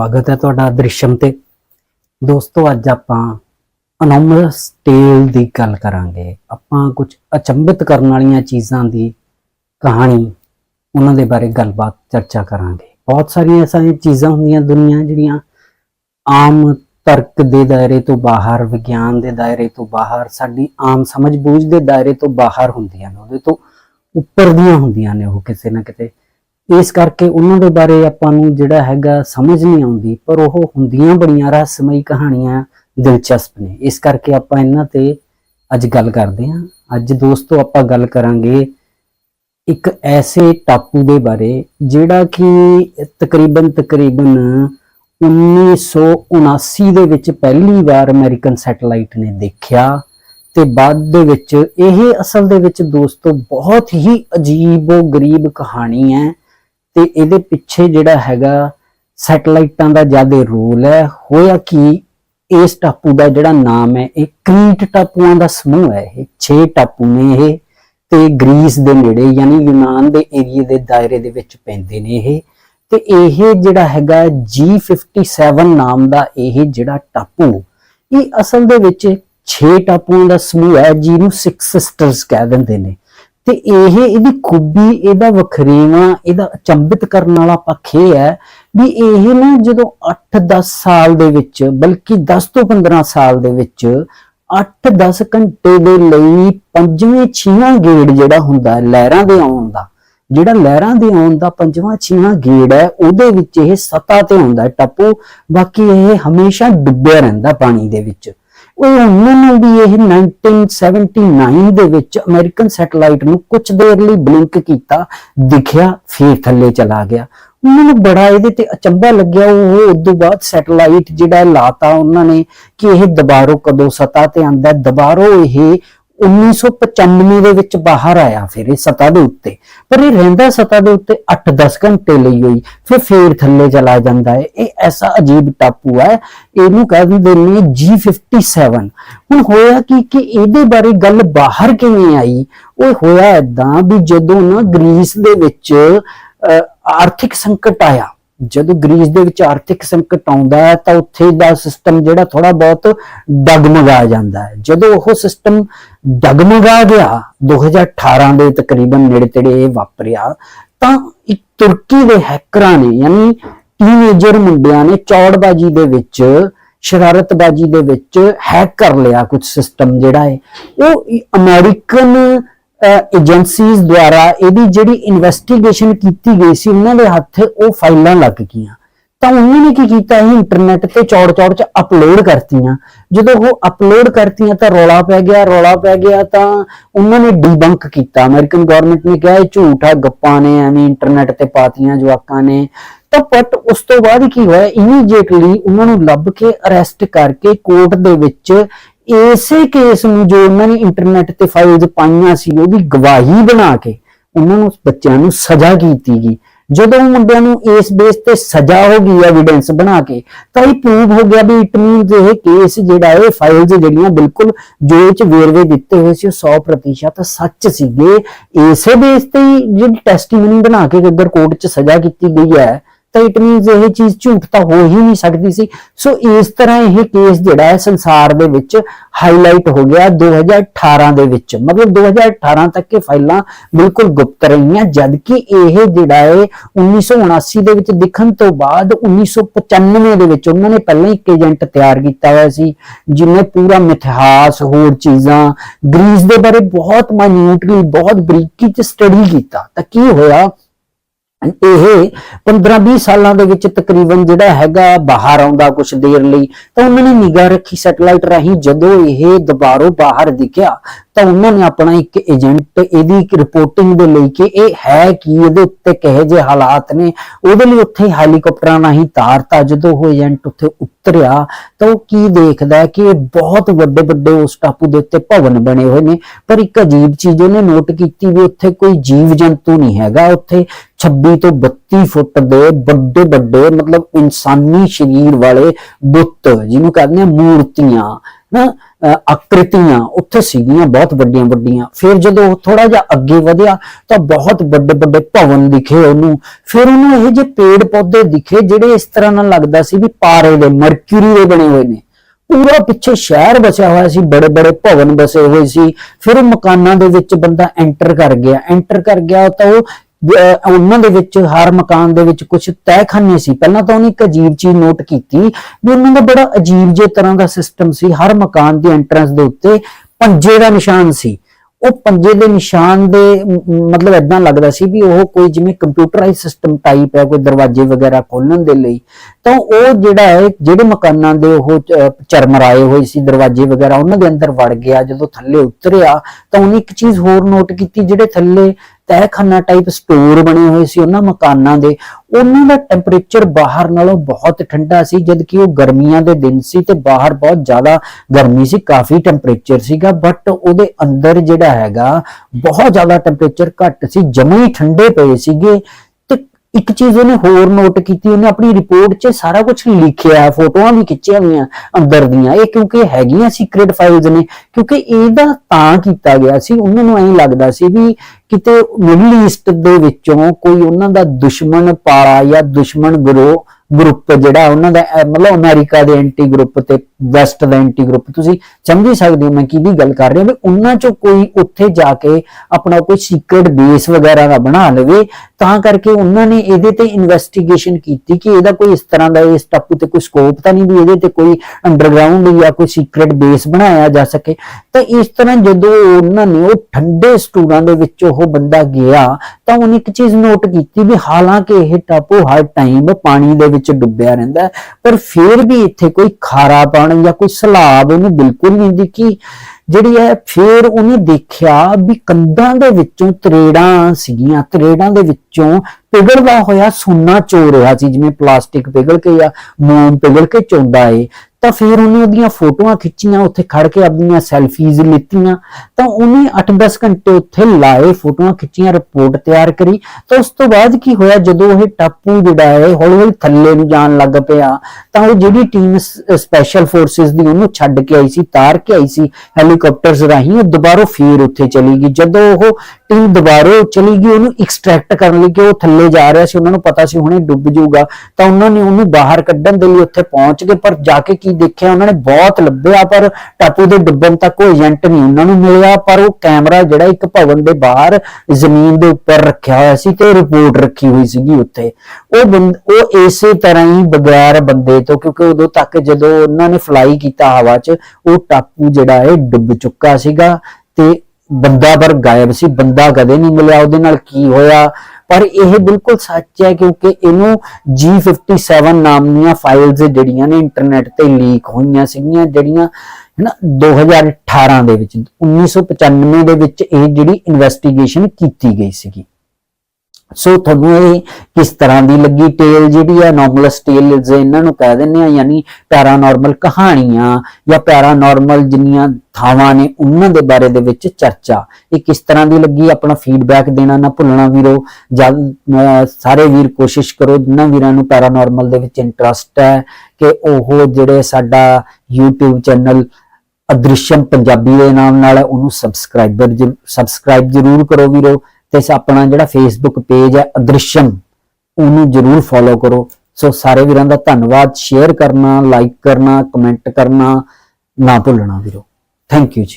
ਸਵਾਗਤ ਹੈ ਤੁਹਾਡਾ ਦ੍ਰਿਸ਼ਮ ਤੇ। ਦੋਸਤੋ, ਅੱਜ ਆਪਾਂ ਅਨੋਮਸ ਟੇਲ ਦੀ ਗੱਲ ਕਰਾਂਗੇ। ਆਪਾਂ ਕੁਝ ਅਚੰਭਿਤ ਕਰਨ ਵਾਲੀਆਂ ਚੀਜ਼ਾਂ ਦੀ ਕਹਾਣੀ, ਉਹਨਾਂ ਦੇ ਬਾਰੇ ਗੱਲਬਾਤ, ਚਰਚਾ ਕਰਾਂਗੇ। ਬਹੁਤ ਸਾਰੀਆਂ ਐਸੀਆਂ ਚੀਜ਼ਾਂ ਹੁੰਦੀਆਂ ਦੁਨੀਆ ਜਿਹੜੀਆਂ ਆਮ ਤਰਕ ਦੇ ਦਾਇਰੇ ਤੋਂ ਬਾਹਰ, ਵਿਗਿਆਨ ਦੇ ਦਾਇਰੇ ਤੋਂ ਬਾਹਰ, ਸਾਡੀ ਆਮ ਸਮਝ ਬੂਝ ਦੇ ਦਾਇਰੇ ਤੋਂ ਬਾਹਰ ਹੁੰਦੀਆਂ ਨੇ। ਉਹਦੇ ਤੋਂ ਉੱਪਰ ਦੀਆਂ ਹੁੰਦੀਆਂ ਨੇ ਉਹ ਕਿਸੇ ਨਾ ਕਿਤੇ। ਇਸ ਕਰਕੇ ਉਹਨਾਂ ਦੇ ਬਾਰੇ ਆਪਾਂ ਨੂੰ ਜਿਹੜਾ ਹੈਗਾ ਸਮਝ ਨਹੀਂ ਆਉਂਦੀ, ਪਰ ਉਹ ਹੁੰਦੀਆਂ ਬੜੀਆਂ ਰਹੱਸਮਈ ਕਹਾਣੀਆਂ ਦਿਲਚਸਪ ਨੇ। ਇਸ ਕਰਕੇ ਆਪਾਂ ਇਹਨਾਂ ਤੇ ਅੱਜ ਗੱਲ ਕਰਦੇ ਹਾਂ। ਅੱਜ ਦੋਸਤੋ ਆਪਾਂ ਗੱਲ ਕਰਾਂਗੇ ਇੱਕ ਐਸੇ ਟਾਪੂ ਦੇ ਬਾਰੇ, ਜਿਹੜਾ ਕਿ ਤਕਰੀਬਨ ਤਕਰੀਬਨ 1979 ਦੇ ਵਿੱਚ ਪਹਿਲੀ ਵਾਰ ਅਮਰੀਕਨ ਸੈਟੇਲਾਈਟ ਨੇ ਦੇਖਿਆ ਤੇ ਬਾਅਦ ਦੇ ਵਿੱਚ ਇਹ ਅਸਲ ਦੇ ਵਿੱਚ ਦੋਸਤੋ ਬਹੁਤ ਹੀ ਅਜੀਬੋ ਗਰੀਬ ਕਹਾਣੀ ਹੈ। ਤੇ ਇਹਦੇ ਪਿੱਛੇ ਜਿਹੜਾ ਹੈਗਾ ਸੈਟੇਲਾਈਟਾਂ ਦਾ ਜ਼ਿਆਦਾ ਰੋਲ ਹੈ। ਹੋਇਆ ਕਿ? ਇਸ ਟਾਪੂ ਦਾ ਜਿਹੜਾ ਨਾਮ ਹੈ, ਇਹ ਕ੍ਰੀਟ ਟਾਪੂਆਂ ਦਾ ਸਮੂਹ ਹੈ। ਇਹ 6 ਟਾਪੂ ਨੇ ਇਹ ਤੇ ਗ੍ਰੀਸ ਦੇ ਨੇੜੇ ਯਾਨੀ ਯੂਨਾਨ ਦੇ ਏਰੀਏ ਦੇ ਦਾਇਰੇ ਦੇ ਵਿੱਚ ਪੈਂਦੇ ਨੇ ਇਹ। ਤੇ ਇਹ ਜਿਹੜਾ ਹੈਗਾ G57 ਨਾਮ ਦਾ ਇਹ ਜਿਹੜਾ ਟਾਪੂ, ਇਹ ਅਸਲ ਦੇ ਵਿੱਚ 6 ਟਾਪੂਆਂ ਦਾ ਸਮੂਹ ਹੈ, ਜਿਹਨੂੰ ਸਿਕਸ ਸਿਸਟਰਸ ਕਹਿ ਦਿੰਦੇ ਨੇ। ਤੇ ਇਹ ਇਹਦੀ ਖੂਬੀ, ਇਹਦਾ ਵਖਰੇਵਾ, ਇਹਦਾ ਅਚੰਭਿਤ ਕਰਨ ਵਾਲਾ ਪੱਖ ਇਹ ਹੈ ਵੀ ਇਹ ਨਾ ਜਦੋਂ 8-10 ਸਾਲ ਦੇ ਵਿੱਚ, ਬਲਕਿ 10 ਤੋਂ 15 ਸਾਲ ਦੇ ਵਿੱਚ 8-10 ਘੰਟੇ ਦੇ ਲਈ ਪੰਜਵੇਂ ਛੇਵਾਂ ਗੇੜ ਜਿਹੜਾ ਹੁੰਦਾ ਹੈ ਲਹਿਰਾਂ ਦੇ ਆਉਣ ਦਾ, ਜਿਹੜਾ ਲਹਿਰਾਂ ਦੇ ਆਉਣ ਦਾ ਪੰਜਵਾਂ ਛੇਵਾਂ ਗੇੜ ਹੈ, ਉਹਦੇ ਵਿੱਚ ਇਹ ਸਤਾ ਤੇ ਹੁੰਦਾ ਹੈ, ਟੱਪੂ, ਬਾਕੀ ਇਹ ਹਮੇਸ਼ਾ ਡੁੱਬਿਆ ਰਹਿੰਦਾ ਪਾਣੀ ਦੇ ਵਿੱਚ। ਉਹ ਉਹਨਾਂ ਵੀ ਇਹ 1979 ਦੇ ਵਿੱਚ ਅਮਰੀਕਨ ਸੈਟੇਲਾਈਟ ਨੂੰ ਕੁਝ ਦੇਰ ਲਈ ਬਲਿੰਕ ਕੀਤਾ, ਦਿਖਿਆ, ਫੇਰ ਥੱਲੇ ਚਲਾ ਗਿਆ। ਉਹਨਾਂ ਨੂੰ ਬੜਾ ਇਹਦੇ ਤੇ ਅਚੰਭਾ ਲੱਗਿਆ, ਉਹ ਉਸ ਤੋਂ ਬਾਅਦ ਸੈਟੇਲਾਈਟ ਜਿਹੜਾ ਲਾਤਾ ਉਹਨਾਂ ਨੇ ਕਿ ਇਹ ਦੁਬਾਰੋਂ ਕਦੋਂ ਸਤਾ ਤੇ ਆਂਦਾ, ਦੁਬਾਰੋਂ ਇਹ 1995 ਦੇ ਵਿੱਚ ਬਾਹਰ ਆਇਆ ਫਿਰ ਇਹ ਸਤਾ ਦੇ ਉੱਤੇ। ਪਰ ਇਹ ਰਹਿੰਦਾ ਸਤਾ ਦੇ ਉੱਤੇ 8-10 ਘੰਟੇ ਲਈ ਹੋਈ, ਫਿਰ ਫੇਰ ਥੱਲੇ ਚਲਾ ਜਾਂਦਾ ਹੈ। ਇਹ ਐਸਾ ਅਜੀਬ ਟਾਪੂ ਹੈ, ਇਹਨੂੰ ਕਹਿ ਦਿੰਦੇ ਨੇ G57 ਹੁਣ ਹੋਇਆ ਕੀ ਕਿ ਇਹਦੇ ਬਾਰੇ ਗੱਲ ਬਾਹਰ ਕਿਵੇਂ ਆਈ? ਉਹ ਹੋਇਆ ਇਦਾਂ ਵੀ ਜਦੋਂ ਨਾ ਗ੍ਰੀਸ ਦੇ ਵਿੱਚ ਆਰਥਿਕ ਸੰਕਟ ਆਇਆ ਜਦੋਂ ਗ੍ਰੀਸ ਦੇ ਵਿੱਚ ਆਰਥਿਕ ਸੰਕਟ ਆਉਂਦਾ ਹੈ, ਤਾਂ ਉੱਥੇ ਦਾ ਸਿਸਟਮ ਜਿਹੜਾ ਥੋੜਾ ਬਹੁਤ ਡਗਮਗਾ ਜਾਂਦਾ ਹੈ। ਜਦੋਂ ਉਹ ਸਿਸਟਮ ਡਗਮਗਾ ਗਿਆ 2018 ਦੇ ਤਕਰੀਬਨ ਨੇੜੇ ਤੇੜੇ ਇਹ ਵਾਪਰਿਆ, ਤਾਂ ਇੱਕ ਤੁਰਕੀ ਦੇ ਹੈਕਰਾਂ ਨੇ, ਯਾਨੀ ਟੀਨੇਜਰ ਮੁੰਡਿਆਂ ਨੇ ਚੌੜਬਾਜੀ ਦੇ ਵਿੱਚ, ਸ਼ਰਾਰਤਬਾਜੀ ਦੇ ਵਿੱਚ ਹੈਕ ਕਰ ਲਿਆ ਕੁਝ ਸਿਸਟਮ ਜਿਹੜਾ ਹੈ। ਉਹ ਅਮਰੀਕਨ ਏਜੰਸੀਜ਼ ਦੁਆਰਾ ਇਹਦੀ ਜਿਹੜੀ ਇਨਵੈਸਟੀਗੇਸ਼ਨ ਕੀਤੀ ਗਈ ਸੀ, ਉਹਨਾਂ ਦੇ ਹੱਥ ਉਹ ਫਾਈਲਾਂ ਲੱਗ ਗਈਆਂ। ਤਾਂ ਉਹਨਾਂ ਨੇ ਕੀ ਕੀਤਾ? ਇਹ ਇੰਟਰਨੈਟ ਤੇ ਚੌੜ-ਚੌੜ ਚ ਅਪਲੋਡ ਕਰਤੀਆਂ। ਜਦੋਂ ਉਹ ਅਪਲੋਡ ਕਰਤੀਆਂ ਤਾਂ ਰੌਲਾ ਪੈ ਗਿਆ, ਰੌਲਾ ਪੈ ਗਿਆ ਤਾਂ ਉਹਨਾਂ ਨੇ ਡੀਬੰਕ ਕੀਤਾ। ਅਮਰੀਕਨ ਗਵਰਨਮੈਂਟ ਨੇ ਕਿਹਾ, ਇਹ ਝੂਠ ਝੂਠਾ ਗੱਪਾਂ ਨੇ, ਐਵੇਂ ਇੰਟਰਨੈਟ ਤੇ ਪਾਤੀਆਂ ਜਵਾਕਾਂ ਨੇ। ਤਾਂ ਬਟ ਉਸ ਤੋਂ ਬਾਅਦ ਕੀ ਹੋਇਆ? ਇਮੀਡੀਏਟਲੀ ਉਹਨਾਂ ਨੂੰ ਲੱਭ ਕੇ ਅਰੈਸਟ ਕਰਕੇ ਕੋਰਟ ਦੇ ਵਿੱਚ ਇਸੇ ਕੇਸ ਨੂੰ ਜੋ ਉਹਨਾਂ ਨੇ ਇੰਟਰਨੈਟ ਤੇ ਫਾਈਲਸ ਪਾਈਆਂ ਸੀ, ਉਹਦੀ ਗਵਾਹੀ ਬਣਾ ਕੇ ਉਹਨਾਂ ਨੂੰ ਬੱਚਿਆਂ ਨੂੰ ਸਜ਼ਾ ਕੀਤੀ ਗਈ। ਜਦੋਂ ਮੁੰਡਿਆਂ ਨੂੰ ਇਸ ਬੇਸ ਤੇ ਸਜ਼ਾ ਹੋ ਗਈ ਐਵੀਡੈਂਸ ਬਣਾ ਕੇ, ਤਾਂ ਇਹ ਪ੍ਰੂਵ ਹੋ ਗਿਆ ਵੀ ਇਟ ਮੀਨਸ ਇਹ ਕੇਸ ਜਿਹੜਾ ਇਹ ਫਾਈਲਸ ਜਿਹੜੀਆਂ ਬਿਲਕੁਲ ਜੋ ਇਹ ਚ ਵੇਰਵੇ ਦਿੱਤੇ ਹੋਏ ਸੀ, ਉਹ 100% ਸੱਚ ਸੀਗੇ। ਇਸੇ ਬੇਸ ਤੇ ਹੀ ਜਿਹੜੀ ਟੈਸਟੀਮਨੀ ਬਣਾ ਕੇ ਅਗਰ ਕੋਰਟ ਚ ਸਜ਼ਾ ਕੀਤੀ ਗਈ ਹੈ ਤਾਂ ਇਟ ਮੀਨਸ ਇਹ ਚੀਜ਼ ਝੂਠ ਤਾਂ ਹੋ ਹੀ ਨਹੀਂ ਸਕਦੀ ਸੀ। ਸੋ ਇਸ ਤਰ੍ਹਾਂ ਇਹ ਕੇਸ ਜਿਹੜਾ ਹੈ ਸੰਸਾਰ ਦੇ ਵਿੱਚ ਹਾਈਲਾਈਟ ਹੋ ਗਿਆ 2018 ਦੇ ਵਿੱਚ। ਮਤਲਬ 2018 ਤੱਕ ਇਹ ਫਾਈਲਾਂ ਬਿਲਕੁਲ ਗੁਪਤ ਰਹੀਆਂ ਜਦ ਕਿ ਇਹ ਜਿਹੜਾ ਹੈ 1979 ਦੇ ਵਿੱਚ ਦਿਖਣ ਤੋਂ ਬਾਅਦ 1995 ਦੇ ਵਿੱਚ ਉਹਨਾਂ ਨੇ ਪਹਿਲਾਂ ਇੱਕ ਏਜੰਟ ਤਿਆਰ ਕੀਤਾ ਹੋਇਆ ਸੀ ਜਿਹਨੇ ਪੂਰਾ ਮਿਥਿਹਾਸ, ਹੋਰ ਚੀਜ਼ਾਂ ਗ੍ਰੀਸ ਦੇ ਬਾਰੇ ਬਹੁਤ ਮਾਈਨਿਊਟਲੀ ਬਹੁਤ ਬਰੀਕੀ ਚ ਸਟੱਡੀ ਕੀਤਾ। ਤਾਂ ਕੀ ਹੋਇਆ? ਇਹ 15-20 ਸਾਲਾਂ ਦੇ ਵਿੱਚ ਤਕਰੀਬਨ ਜਿਹੜਾ ਹੈਗਾ ਬਾਹਰ ਆਉਂਦਾ ਕੁਝ ਦੇਰ ਲਈ, ਤਾਂ ਉਹਨਾਂ ਨੇ ਨਿਗਾਹ ਰੱਖੀ ਸੈਟੇਲਾਈਟ ਰਾਹੀਂ ਜਦੋਂ ਇਹ ਦੁਬਾਰੋਂ ਬਾਹਰ ਦਿਖਿਆ ਤਾਂ ਉਹਨਾਂ ਨੇ ਆਪਣਾ ਇੱਕ ਏਜੰਟ, ਇਹਦੀ ਇੱਕ ਰਿਪੋਰਟਿੰਗ ਦੇ ਲਈ ਕਿ ਇਹ ਹੈ ਕੀ, ਇਹਦੇ ਉੱਤੇ ਕਿਹੋ ਜਿਹੇ ਹਾਲਾਤ ਨੇ। ਉਹਦੇ ਲਈ ਉੱਥੇ ਹੈਲੀਕਾਪਟਰਾਂ ਰਾਹੀਂ ਤਾਰਤਾ। ਜਦੋਂ ਉਹ ਏਜੰਟ ਉੱਥੇ ਉਤਰਿਆ, ਤਾਂ ਉਹ ਕੀ ਦੇਖਦਾ ਕਿ ਇਹ ਬਹੁਤ ਵੱਡੇ ਵੱਡੇ ਉਸ ਟਾਪੂ ਦੇ ਉੱਤੇ ਭਵਨ ਬਣੇ ਹੋਏ ਨੇ। ਪਰ ਇੱਕ ਅਜੀਬ ਚੀਜ਼ ਉਹਨੇ ਨੋਟ ਕੀਤੀ ਵੀ ਉੱਥੇ ਕੋਈ ਜੀਵ ਜੰਤੂ ਨਹੀਂ ਹੈਗਾ। ਉੱਥੇ 26 ਤੋਂ 32 ਫੁੱਟ ਦੇ ਵੱਡੇ ਵੱਡੇ, ਮਤਲਬ ਇਨਸਾਨੀ ਸਰੀਰ ਵਾਲੇ ਬੁੱਤ ਜਿਹਨੂੰ ਕਹਿੰਦੇ ਮੂਰਤੀਆਂ ਨਾ ਆਕ੍ਰਿਤੀਆਂ ਉੱਥੇ ਸੀਗੀਆਂ, ਬਹੁਤ ਵੱਡੀਆਂ ਵੱਡੀਆਂ। ਫਿਰ ਜਦੋਂ ਉਹ ਥੋੜਾ ਜਿਹਾ ਅੱਗੇ ਵਧਿਆ, ਤਾਂ ਬਹੁਤ ਵੱਡੇ ਵੱਡੇ ਭਵਨ ਦਿਖੇ ਉਹਨੂੰ। ਫਿਰ ਉਹਨੂੰ ਇਹ ਜਿਹੇ ਪੇੜ ਪੌਦੇ ਦਿਖੇ ਜਿਹੜੇ ਇਸ ਤਰ੍ਹਾਂ ਨਾਲ ਲੱਗਦਾ ਸੀ ਵੀ ਪਾਰੇ ਦੇ ਮਰਕਿਊਰੀ ਦੇ ਬਣੇ ਹੋਏ ਨੇ। ਪੂਰਾ ਪਿੱਛੇ ਸ਼ਹਿਰ ਬਸਿਆ ਹੋਇਆ ਸੀ, ਬੜੇ ਬੜੇ ਭਵਨ ਬਸੇ ਹੋਏ ਸੀ। ਫਿਰ ਉਹ ਮਕਾਨਾਂ ਦੇ ਵਿੱਚ ਬੰਦਾ ਐਂਟਰ ਕਰ ਗਿਆ। ਐਂਟਰ ਕਰ ਗਿਆ ਤਾਂ ਉਹ ਉਹਨਾਂ ਦੇ ਵਿੱਚ, ਹਰ ਮਕਾਨ ਦੇ ਵਿੱਚ ਕੁਝ ਤਹਿਖਾਨੇ ਸੀ। ਪਹਿਲਾਂ ਤਾਂ ਉਹਨੇ ਇੱਕ ਅਜੀਬ ਚੀਜ਼ ਨੋਟ ਕੀਤੀ ਵੀ ਉਹਨਾਂ ਦਾ ਬੜਾ ਅਜੀਬ ਜੇ ਤਰ੍ਹਾਂ ਦਾ ਸਿਸਟਮ ਸੀ। ਹਰ ਮਕਾਨ ਦੀ ਐਂਟਰੈਂਸ ਦੇ ਉੱਤੇ ਪੰਜੇ ਦਾ ਨਿਸ਼ਾਨ ਸੀ। ਉਹ ਪੰਜੇ ਦੇ ਨਿਸ਼ਾਨ ਦੇ ਮਤਲਬ ਇਦਾਂ ਲੱਗਦਾ ਸੀ ਵੀ ਉਹ ਕੋਈ ਜਿਵੇਂ ਕੰਪਿਊਟਰਾਈਜ਼ ਸਿਸਟਮ ਟਾਈਪ ਹੈ, ਕੋਈ ਦਰਵਾਜ਼ੇ ਵਗੈਰਾ ਖੋਲਣ ਦੇ ਲਈ। ਤਾਂ ਉਹ ਜਿਹੜਾ ਹੈ, ਜਿਹੜੇ ਮਕਾਨਾਂ ਦੇ ਉਹ ਚਰਮਰਾਏ ਹੋਏ ਸੀ, ਦਰਵਾਜ਼ੇ ਵਗੈਰਾ, ਉਹਨਾਂ ਦੇ ਅੰਦਰ ਵੜ ਗਿਆ। ਜਦੋਂ ਥੱਲੇ ਉਤਰਿਆ ਤਾਂ ਉਹਨੇ ਇੱਕ ਚੀਜ਼ ਹੋਰ ਨੋਟ ਕੀਤੀ, ਜਿਹੜੇ ਥੱਲੇ ਤਹਿਖਾਨਾ ਟਾਈਪ ਸਟੋਰ ਬਣੇ ਹੋਏ ਸੀ ਉਹਨਾਂ ਮਕਾਨਾਂ ਦੇ, ਉਹਨਾਂ ਦਾ ਟੈਂਪਰੇਚਰ ਬਾਹਰ ਨਾਲੋਂ ਬਹੁਤ ਠੰਡਾ ਸੀ, ਜਦ ਕਿ ਉਹ ਗਰਮੀਆਂ ਦੇ ਦਿਨ ਸੀ ਤੇ ਬਾਹਰ ਬਹੁਤ ਜ਼ਿਆਦਾ ਗਰਮੀ ਸੀ, ਕਾਫੀ ਟੈਂਪਰੇਚਰ ਸੀਗਾ ਬਟ ਉਹਦੇ ਅੰਦਰ ਜਿਹੜਾ ਹੈਗਾ, ਬਹੁਤ ਜ਼ਿਆਦਾ ਟੈਂਪਰੇਚਰ ਘੱਟ ਸੀ ਜਮੇ ਹੀ ਠੰਡੇ ਪਏ ਸੀਗੇ ਇੱਕ ਚੀਜ਼ ਉਹਨੇ ਹੋਰ ਨੋਟ ਕੀਤੀ, ਉਹਨੇ ਆਪਣੀ ਰਿਪੋਰਟ 'ਚ ਸਾਰਾ ਕੁਝ ਲਿਖਿਆ ਹੈ ਫੋਟੋਆਂ ਵੀ ਖਿੱਚੀਆਂ ਹੋਈਆਂ ਅੰਦਰ ਦੀਆਂ। ਇਹ ਕਿਉਂਕਿ ਹੈਗੀਆਂ ਸੀਕ੍ਰੀਟ ਫਾਈਲਸ ਨੇ, ਕਿਉਂਕਿ ਇਹਦਾ ਤਾਂ ਕੀਤਾ ਗਿਆ ਸੀ, ਉਹਨਾਂ ਨੂੰ ਐਂ ਲੱਗਦਾ ਸੀ ਵੀ ਕਿਤੇ ਮਿਡਲ ਈਸਟ ਦੇ ਵਿੱਚੋਂ ਕੋਈ ਉਹਨਾਂ ਦਾ ਦੁਸ਼ਮਣ ਪਾਲਾ ਜਾਂ ਦੁਸ਼ਮਣ ਗਰੋਹ ਗਰੁੱਪ ਜਿਹੜਾ ਉਹਨਾਂ ਦਾ ਮਤਲਬ ਅਮਰੀਕਾ ਦੇ ਐਂਟੀ ਗਰੁੱਪ ਤੇ ਵੈਸਟ ਦਾ ਐਂਟੀ ਗਰੁੱਪ ਤੁਸੀਂ ਸਮਝ ਹੀ ਸਕਦੇ ਹੋ ਮੈਂ ਕਿਹਦੀ ਗੱਲ ਕਰ ਰਿਹਾ ਵੀ ਉਹਨਾਂ ਚੋਂ ਕੋਈ ਉੱਥੇ ਜਾ ਕੇ ਆਪਣਾ ਕੋਈ ਸੀਕ੍ਰੀਟ ਬੇਸ ਵਗੈਰਾ ਦਾ ਬਣਾ ਲਵੇ, ਤਾਂ ਕਰਕੇ ਉਹਨਾਂ ਨੇ ਇਹਦੇ ਤੇ ਇਨਵੈਸਟੀਗੇਸ਼ਨ ਕੀਤੀ ਕਿ ਇਹਦਾ ਕੋਈ ਇਸ ਤਰ੍ਹਾਂ ਦਾ ਇਸ ਟਾਪੂ ਤੇ ਕੋਈ ਸਕੋਪ ਤਾਂ ਨਹੀਂ ਵੀ ਇਹਦੇ ਤੇ ਕੋਈ ਅੰਡਰਗਰਾਉਂਡ ਜਾਂ ਕੋਈ ਸੀਕ੍ਰੀਟ ਬੇਸ ਬਣਾਇਆ ਜਾ ਸਕੇ। ਤਾਂ ਇਸ ਤਰ੍ਹਾਂ ਜਦੋਂ ਉਹਨਾਂ ਨੇ ਉਹ ਠੰਡੇ ਸਟੂਰਾਂ ਦੇ ਵਿੱਚ ਉਹ ਬੰਦਾ ਗਿਆ, ਤਾਂ ਉਹਨੇ ਇੱਕ ਚੀਜ਼ ਨੋਟ ਕੀਤੀ ਵੀ ਹਾਲਾਂਕਿ ਇਹ ਟਾਪੂ ਹਰ ਟਾਈਮ ਪਾਣੀ ਦੇ ਵਿੱਚ ਡੁੱਬਿਆ ਰਹਿੰਦਾ ਪਰ ਫਿਰ ਵੀ ਇੱਥੇ ਕੋਈ ਖਾਰਾ ਪਾਣੀ ਜਾਂ ਕੋਈ ਸਲਾਬ ਉਹਨੂੰ ਬਿਲਕੁਲ ਨਹੀਂ ਦਿਖੀ ਜਿਹੜੀ ਹੈ, ਫੇਰ ਉਹਨੇ ਦੇਖਿਆ ਵੀ ਕੰਧਾਂ ਦੇ ਵਿੱਚੋਂ ਤਰੇੜਾਂ ਸੀਗੀਆਂ, ਤਰੇੜਾਂ ਦੇ ਵਿੱਚੋਂ ਪਿਘਲਦਾ ਹੋਇਆ ਸੋਨਾ ਚੋ ਰਿਹਾ ਸੀ, ਜਿਵੇਂ ਪਲਾਸਟਿਕ ਪਿਘਲ ਕੇ ਜਾਂ ਮੋਮ ਪਿਘਲ ਕੇ ਚੋਂਦਾ ਏ। ਤਾਂ ਫਿਰ ਉਹਨੇ ਉਹਦੀਆਂ ਫੋਟੋਆਂ ਖਿੱਚੀਆਂ, ਉੱਥੇ ਖੜ ਕੇ ਆਪਣੀਆਂ ਸੈਲਫੀਜ਼ ਲਿੱਤੀਆਂ। ਤਾਂ ਉਹਨੇ 8-10 ਘੰਟੇ ਉੱਥੇ ਲਾਏ, ਫੋਟੋਆਂ ਖਿੱਚੀਆਂ, ਰਿਪੋਰਟ ਤਿਆਰ ਕਰੀ। ਤਾਂ ਉਸ ਤੋਂ ਬਾਅਦ ਕੀ ਹੋਇਆ, ਜਦੋਂ ਇਹ ਟਾਪੂ ਜਿਹੜਾ ਹੈ ਹੌਲੀ ਹੌਲੀ ਥੱਲੇ ਨੂੰ ਜਾਣ ਲੱਗ ਪਿਆ, ਤਾਂ ਉਹ ਜਿਹੜੀ ਟੀਮ ਸਪੈਸ਼ਲ ਫੋਰਸਿਸ ਦੀ ਉਹਨੂੰ ਛੱਡ ਕੇ ਆਈ ਸੀ, ਤਾਰ ਕੇ ਆਈ ਸੀ ਹੈਲੀਕਾਪਟਰਸ ਰਾਹੀਂ ਉਹ ਦੁਬਾਰਾ ਫੇਰ ਉੱਥੇ ਚਲੀ ਗਈ। ਜਦੋਂ ਉਹ ਟੀਮ ਦੁਬਾਰਾ ਚਲੀ ਗਈ, ਉਹਨੂੰ ਐਕਸਟ੍ਰੈਕਟ ਕਰਨ ਲਈ ਕਿ ਉਹ ਥੱਲੇ ਜਾ ਰਿਹਾ ਸੀ, ਉਹਨਾਂ ਨੂੰ ਪਤਾ ਸੀ ਹੁਣੇ ਡੁੱਬ ਜਾਊਗਾ। ਤਾਂ ਉਹਨਾਂ ਨੇ ਉਹਨੂੰ ਬਾਹਰ ਕੱਢਣ ਦੇ ਲਈ ਉੱਥੇ ਪਹੁੰਚ ਗਏ, ਪਰ ਜਾ ਕੇ ਕੀ ਦੇਖਿਆ, ਉਹਨਾਂ ਨੇ ਬਹੁਤ ਲੱਭਿਆ, ਪਰ ਟਾਪੂ ਦੇ ਡੁੱਬਣ ਤੱਕ ਕੋਈ ਏਜੰਟ ਨਹੀਂ ਉਹਨਾਂ ਨੂੰ ਮਿਲਿਆ, ਪਰ ਉਹ ਕੈਮਰਾ ਜਿਹੜਾ ਇੱਕ ਭਵਨ ਦੇ ਬਾਹਰ ਜ਼ਮੀਨ ਦੇ ਉੱਪਰ ਰੱਖਿਆ ਹੋਇਆ ਸੀ ਤੇ ਰਿਪੋਰਟ ਰੱਖੀ ਹੋਈ ਸੀਗੀ ਉੱਥੇ। ਉਹ ਬੰਦ- ਉਹ ਇਸੇ ਤਰ੍ਹਾਂ ਹੀ ਬਗੈਰ ਬੰਦੇ ਤੋਂ, ਕਿਉਂਕਿ ਉਦੋਂ ਤੱਕ ਜਦੋਂ ਉਹਨਾਂ ਨੇ ਫਲਾਈ ਕੀਤਾ ਹਵਾ 'ਚ, ਉਹ ਟਾਪੂ ਜਿਹੜਾ ਹੈ ਡੁੱਬ ਚੁੱਕਾ ਸੀਗਾ ਤੇ ਬੰਦਾ ਪਰ ਗਾਇਬ ਸੀ, ਬੰਦਾ ਕਦੇ ਨਹੀਂ ਮਿਲਿਆ ਉਹਦੇ ਨਾਲ ਕੀ ਹੋਇਆ? ਪਰ ਇਹ ਬਿਲਕੁਲ ਸੱਚ ਹੈ ਕਿਉਂਕਿ ਇਹਨੂੰ G57 ਨਾਮ ਦੀਆਂ ਫਾਈਲਸ ਜਿਹੜੀਆਂ ਨੇ ਇੰਟਰਨੈਟ ਤੇ ਲੀਕ ਹੋਈਆਂ ਸੀਗੀਆਂ, ਜਿਹੜੀਆਂ ਹੈਨਾ 2018 ਦੇ ਵਿੱਚ 1995 ਦੇ ਵਿੱਚ ਇਹ ਜਿਹੜੀ ਇਨਵੈਸਟੀਗੇਸ਼ਨ ਕੀਤੀ ਗਈ ਸੀਗੀ। ਸੋ ਤੁਹਾਨੂੰ ਇਹ ਕਿਸ ਤਰ੍ਹਾਂ ਦੀ ਲੱਗੀ ਟੇਲ ਜਿਹੜੀ ਹੈ ਨੋਰਮਲਸ ਟੇਲਸ ਇਹਨਾਂ ਨੂੰ ਕਹਿ ਦਿੰਦੇ ਆ, ਯਾਨੀ ਪੈਰਾਨੋਰਮਲ ਕਹਾਣੀਆਂ ਜਾਂ ਪੈਰਾਨੋਰਮਲ ਜਿੰਨੀਆਂ ਥਾਵਾਂ ਨੇ ਉਹਨਾਂ ਦੇ ਬਾਰੇ ਦੇ ਵਿੱਚ ਚਰਚਾ। ਇਹ ਕਿਸ ਤਰ੍ਹਾਂ ਦੀ ਲੱਗੀ? ਆਪਣਾ ਫੀਡਬੈਕ ਦੇਣਾ ਨਾ ਭੁੱਲਣਾ ਵੀਰੋ। ਜਦ ਸਾਰੇ ਵੀਰ ਕੋਸ਼ਿਸ਼ ਕਰੋ ਜਿਨ੍ਹਾਂ ਵੀਰਾਂ ਨੂੰ ਪੈਰਾਨੋਰਮਲ ਦੇ ਵਿੱਚ ਇੰਟਰਸਟ ਹੈ, ਕਿ ਉਹ ਜਿਹੜੇ ਸਾਡਾ YouTube ਚੈਨਲ ਅਦ੍ਰਿਸ਼ਮ ਪੰਜਾਬੀ ਦੇ ਨਾਮ ਨਾਲ ਹੈ, ਉਹਨੂੰ ਸਬਸਕ੍ਰਾਈਬਰ ਸਬਸਕ੍ਰਾਈਬ ਜ਼ਰੂਰ ਕਰੋ ਵੀਰੋ। ਤੇ ਆਪਣਾ ਜਿਹੜਾ ਫੇਸਬੁੱਕ ਪੇਜ ਹੈ ਅਦ੍ਰਿਸ਼ਮ, ਉਹਨੂੰ ਜ਼ਰੂਰ ਫੋਲੋ ਕਰੋ। ਸੋ ਸਾਰੇ ਵੀਰਾਂ ਦਾ ਧੰਨਵਾਦ। ਸ਼ੇਅਰ ਕਰਨਾ ਲਾਈਕ ਕਰਨਾ ਕਮੈਂਟ ਕਰਨਾ ਨਾ ਭੁੱਲਣਾ ਵੀਰੋ। ਥੈਂਕ ਯੂ ਜੀ।